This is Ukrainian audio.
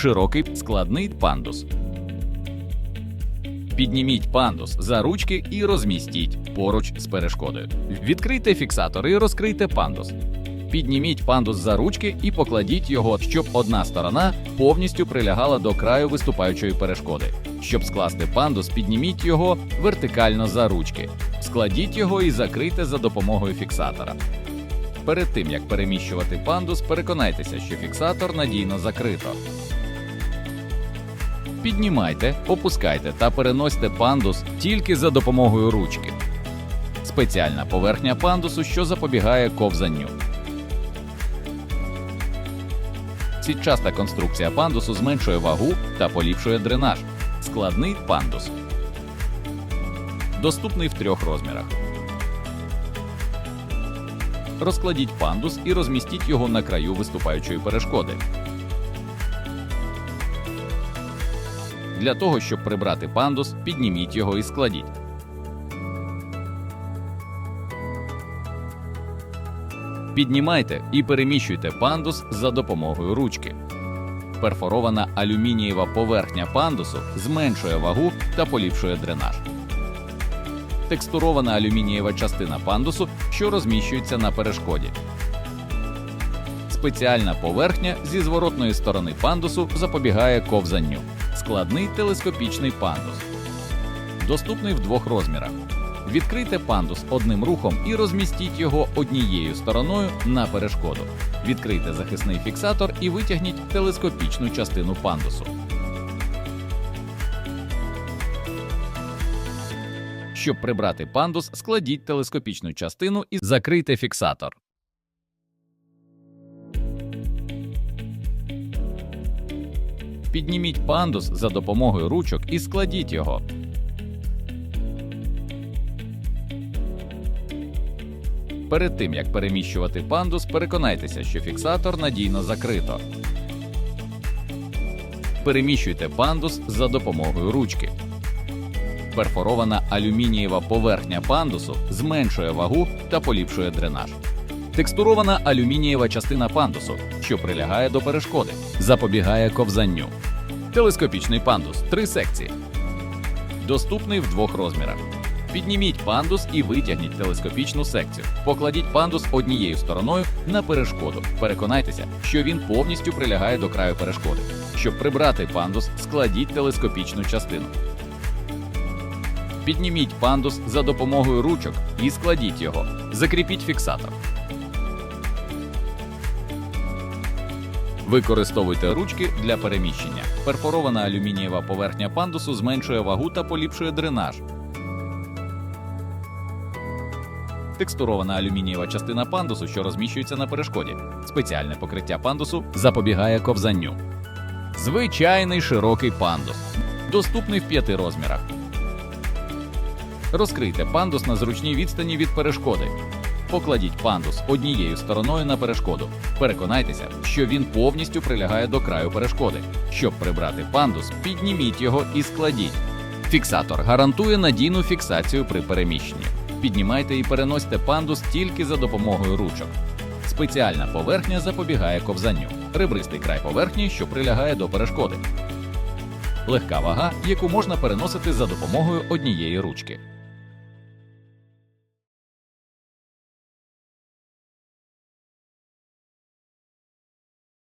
широкий складний пандус. Підніміть пандус за ручки і розмістіть поруч з перешкодою. Відкрийте фіксатор і розкрийте пандус. Підніміть пандус за ручки і покладіть його, щоб одна сторона повністю прилягала до краю виступаючої перешкоди. Щоб скласти пандус, підніміть його вертикально за ручки. Складіть його і закрийте за допомогою фіксатора. Перед тим як переміщувати пандус, переконайтеся, що фіксатор надійно закрито. Піднімайте, опускайте та переносьте пандус тільки за допомогою ручки. Спеціальна поверхня пандусу, що запобігає ковзанню. Сітчаста конструкція пандусу зменшує вагу та поліпшує дренаж. Складний пандус. Доступний в трьох розмірах. Розкладіть пандус і розмістіть його на краю виступаючої перешкоди. Для того, щоб прибрати пандус, підніміть його і складіть. Піднімайте і переміщуйте пандус за допомогою ручки. Перфорована алюмінієва поверхня пандусу зменшує вагу та поліпшує дренаж. Текстурована алюмінієва частина пандусу, що розміщується на перешкоді. Спеціальна поверхня зі зворотної сторони пандусу запобігає ковзанню. Складний телескопічний пандус. Доступний в двох розмірах. Відкрийте пандус одним рухом і розмістіть його однією стороною на перешкоду. Відкрийте захисний фіксатор і витягніть телескопічну частину пандусу. Щоб прибрати пандус, складіть телескопічну частину і закрийте фіксатор. Підніміть пандус за допомогою ручок і складіть його. Перед тим як переміщувати пандус, переконайтеся, що фіксатор надійно закрито. Переміщуйте пандус за допомогою ручки. Перфорована алюмінієва поверхня пандусу зменшує вагу та поліпшує дренаж. Текстурована алюмінієва частина пандусу, що прилягає до перешкоди, запобігає ковзанню. Телескопічний пандус три секції. Доступний в двох розмірах. Підніміть пандус і витягніть телескопічну секцію. Покладіть пандус однією стороною на перешкоду. Переконайтеся, що він повністю прилягає до краю перешкоди. Щоб прибрати пандус, складіть телескопічну частину. Підніміть пандус за допомогою ручок і складіть його. Закріпіть фіксатор. Використовуйте ручки для переміщення. Перфорована алюмінієва поверхня пандусу зменшує вагу та поліпшує дренаж. Текстурована алюмінієва частина пандусу, що розміщується на перешкоді. Спеціальне покриття пандусу запобігає ковзанню. Звичайний широкий пандус. Доступний в п'яти розмірах. Розкрийте пандус на зручній відстані від перешкоди. Покладіть пандус однією стороною на перешкоду. Переконайтеся, що він повністю прилягає до краю перешкоди. Щоб прибрати пандус, підніміть його і складіть. Фіксатор гарантує надійну фіксацію при переміщенні. Піднімайте і переносьте пандус тільки за допомогою ручок. Спеціальна поверхня запобігає ковзанню. Ребристий край поверхні, що прилягає до перешкоди. Легка вага, яку можна переносити за допомогою однієї ручки.